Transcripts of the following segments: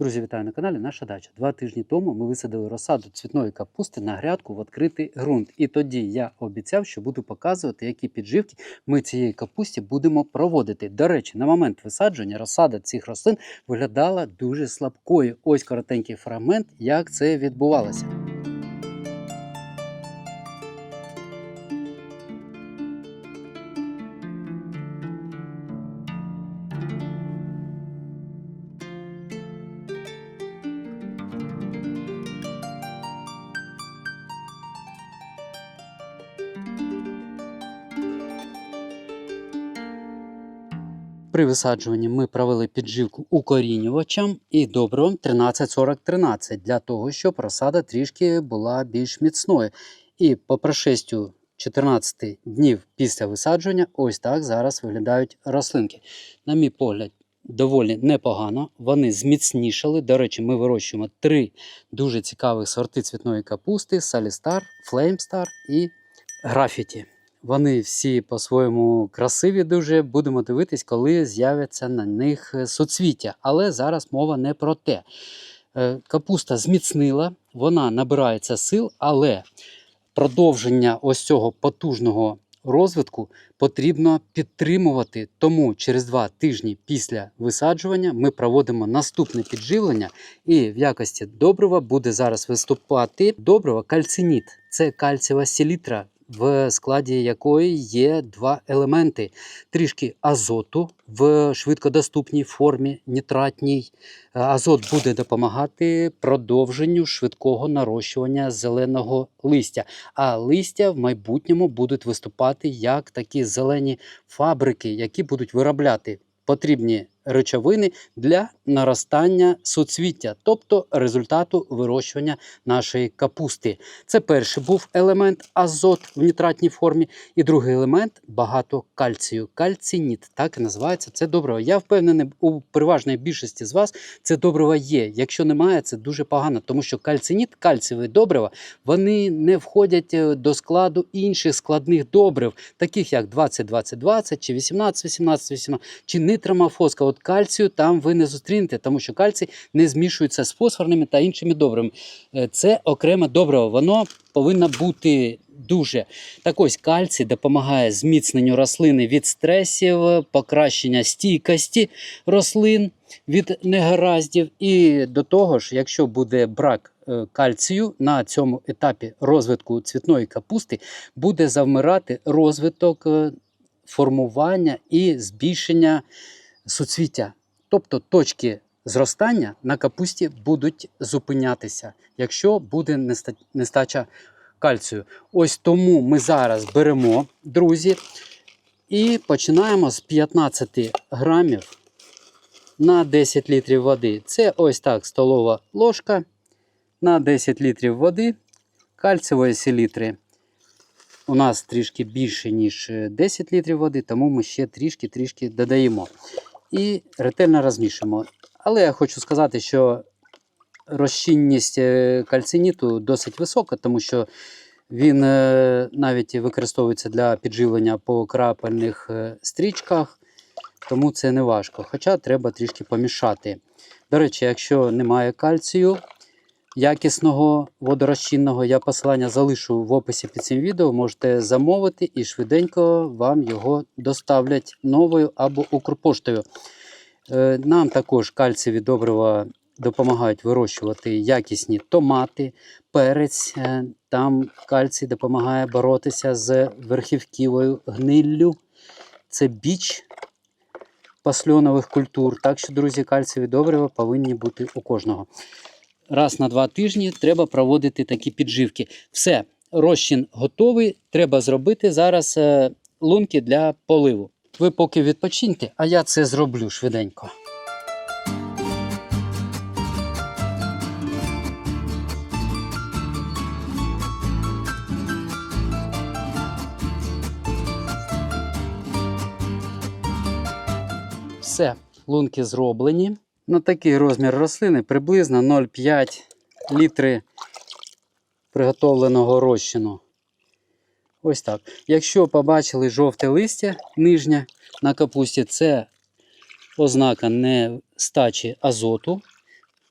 Друзі, вітаю на каналі Наша дача. Два тижні тому ми висадили розсаду цвітної капусти на грядку в відкритий ґрунт. І тоді я обіцяв, що буду показувати, які підживки ми цієї капусті будемо проводити. До речі, на момент висадження розсада цих рослин виглядала дуже слабкою. Ось коротенький фрагмент, як це відбувалося. При висаджуванні ми провели підживку укорінювачам і добривом 13-40-13 для того, щоб розсада трішки була більш міцною. І по прошестю 14 днів після висадження, ось так зараз виглядають рослинки. На мій погляд, доволі непогано. Вони зміцнішали. До речі, ми вирощуємо три дуже цікавих сорти цвітної капусти: Салістар, Флеймстар і Графіті. Вони всі по-своєму красиві дуже. Будемо дивитись, коли з'являться на них е, соцвіття. Але зараз мова не про те. Е, Капуста зміцнила, вона набирається сил, але продовження ось цього потужного розвитку потрібно підтримувати. Тому через два тижні після висаджування ми проводимо наступне підживлення, і в якості добрива буде зараз виступати добрива кальциніт. Це кальцієва селітра, в складі якої є два елементи: трішки азоту в швидкодоступній формі, нітратній. Е, Азот буде допомагати продовженню швидкого нарощування зеленого листя. А листя в майбутньому будуть виступати як такі зелені фабрики, які будуть виробляти потрібні речовини для наростання суцвіття, тобто результату вирощування нашої капусти. Це перший був елемент азот в нітратній формі, і другий елемент багато кальцію. Кальцініт, так і називається це добриво. Я впевнений, у переважної більшості з вас це добриво є. Якщо немає, це дуже погано, тому що кальцініт, кальцієві добрива, вони не входять е, до складу інших складних добрив, таких як 20-20-20 чи 18-18-18, чи нитромофоска. От кальцію там ви не зустрінете, тому що кальцій не змішується з фосфорними та іншими добривами. Е, Це окреме добриво, воно повинно бути дуже. Так ось кальцій допомагає зміцненню рослини від стресів, покращення стійкості рослин від негараздів. І до того ж, якщо буде брак е, кальцію на цьому етапі розвитку цвітної капусти, буде завмирати розвиток е, формування і збільшення суцвіття. Тобто точки зростання на капусті будуть зупинятися, якщо буде нестача кальцію. Ось тому ми зараз беремо, друзі, і починаємо з 15 грамів на 10 літрів води. Це ось так столова ложка на 10 літрів води кальцієвої селітри. У нас трішки більше, ніж е, 10 літрів води, тому ми ще трішки-трішки додаємо. І ретельно розмішуємо. Але я хочу сказати, що розчинність е, кальциніту досить висока, тому що він е, навіть використовується для підживлення по крапельних е, стрічках, тому це не важко. Хоча треба трішки помішати. До речі, якщо немає кальцію якісного водорозчинного, я посилання залишу в описі під цим відео. Можете замовити і швиденько вам його доставлять новою або Укрпоштою. Е, Нам також кальцієві добрива допомагають вирощувати якісні томати, перець. Е, Там кальцій допомагає боротися з верхівківою гниллю. Це біч пасльонових культур. Так що, друзі, кальцієві добрива повинні бути у кожного. Раз на два тижні треба проводити такі підживки. Все, розчин готовий. Треба зробити зараз е, лунки для поливу. Ви поки відпочиньте, а я це зроблю швиденько. Все, лунки зроблені. На такий розмір рослини приблизно 0,5 літри приготовленого розчину. Ось так. Якщо побачили жовте листя нижнє на капусті, це ознака нестачі азоту.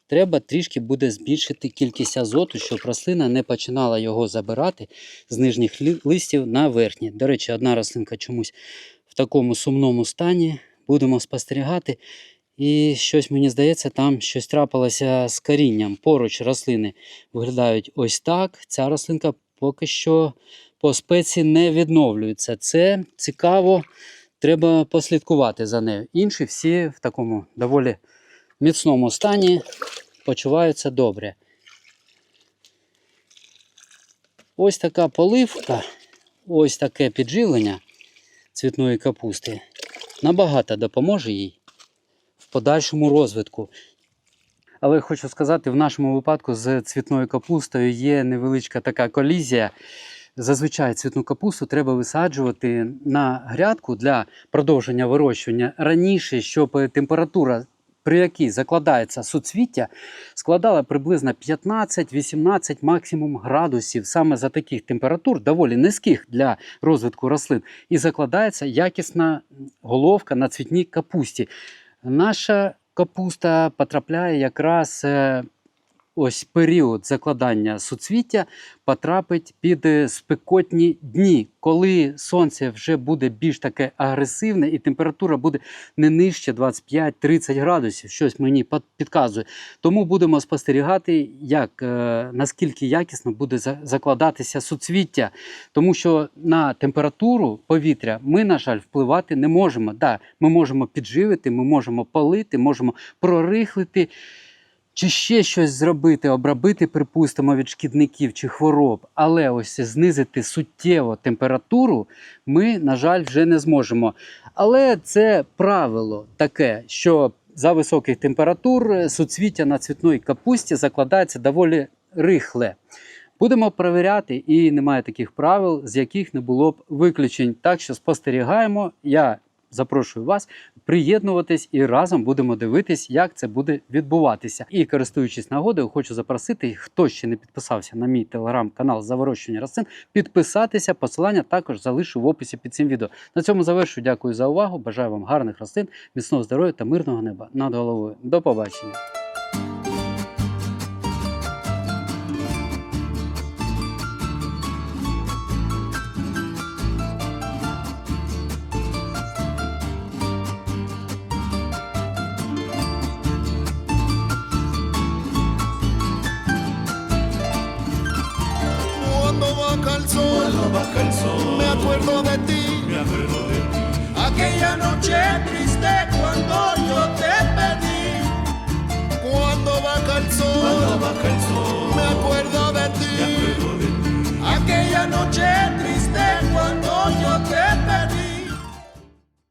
треба трішки буде збільшити кількість азоту, щоб рослина не починала його забирати з нижніх листів на верхні. До речі, одна рослинка чомусь в такому сумному стані. Будемо спостерігати. І щось мені здається, там щось трапилося з корінням. Поруч рослини виглядають ось так. Ця рослинка поки що по спеці не відновлюється. Це цікаво, треба послідкувати за нею. Інші всі в такому доволі міцному стані почуваються добре. Ось така поливка, ось таке підживлення цвітної капусти набагато допоможе їй подальшому розвитку. Але хочу сказати, в нашому випадку з цвітною капустою є невеличка така колізія. Зазвичай цвітну капусту треба висаджувати на грядку для продовження вирощування раніше, щоб температура, при якій закладається суцвіття, складала приблизно 15-18 максимум градусів. Саме за таких температур, доволі низьких для розвитку рослин, і закладається якісна головка на цвітній капусті. Наша капуста потрапляє якраз е, ось період закладання суцвіття потрапить під е, спекотні дні, коли сонце вже буде більш таке агресивне і температура буде не нижче 25-30 градусів. Щось мені підказує. Тому будемо спостерігати, як е, наскільки якісно буде закладатися суцвіття, тому що на температуру повітря ми, на жаль, впливати не можемо. Да, ми можемо підживити, ми можемо палити, можемо прорихлити. Чи ще щось зробити, обробити, припустимо, від шкідників чи хвороб, але ось знизити суттєво температуру ми, на жаль, вже не зможемо. Але це правило таке, що за високих температур суцвіття на цвітної капусті закладається доволі рихле. Будемо перевіряти, і немає таких правил, з яких не було б виключень. Так що спостерігаємо. Я запрошую вас приєднуватись і разом будемо дивитись, як це буде відбуватися. І користуючись нагодою, хочу запросити, хто ще не підписався на мій телеграм-канал Заворощення рослин, підписатися. Посилання також залишу в описі під цим відео. На цьому завершу. Дякую за увагу. Бажаю вам гарних рослин, міцного здоров'я та мирного неба над головою. До побачення. cuando baja el sol. Me acuerdo de ti, me acuerdo de ti. Aquella noche triste cuando yo te perdí. Cuando baja el sol, cuando baja el sol. Me acuerdo de ti, me acuerdo de ti. Aquella noche triste.